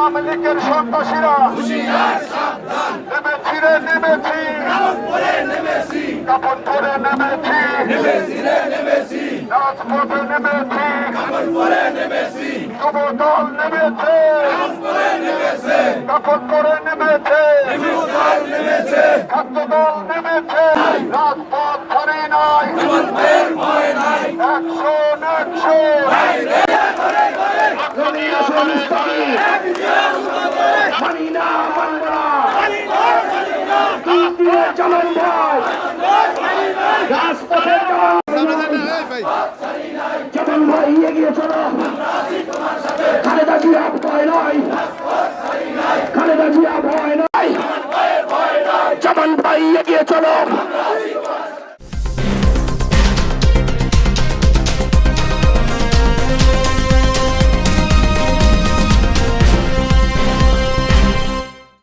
আওয়ামী লীগের সন্ত্রাসীরা নেমেছি রে নেমেছি কাপড় পরে নেমেছি রাজপথে নেমেছি যুব দল নেমেছে কাপড় পরে নেমেছে ছাত্র দল নেমেছে রাজপথ ছাড়ি নাই একশো একশো চলন ভাই রাজপথে চলন ভাই এগিয়ে চলো খালেদা জিয়া ভয় নয় খালেদা জিয়া ভয় নয় চমন ভাই এগিয়ে চলো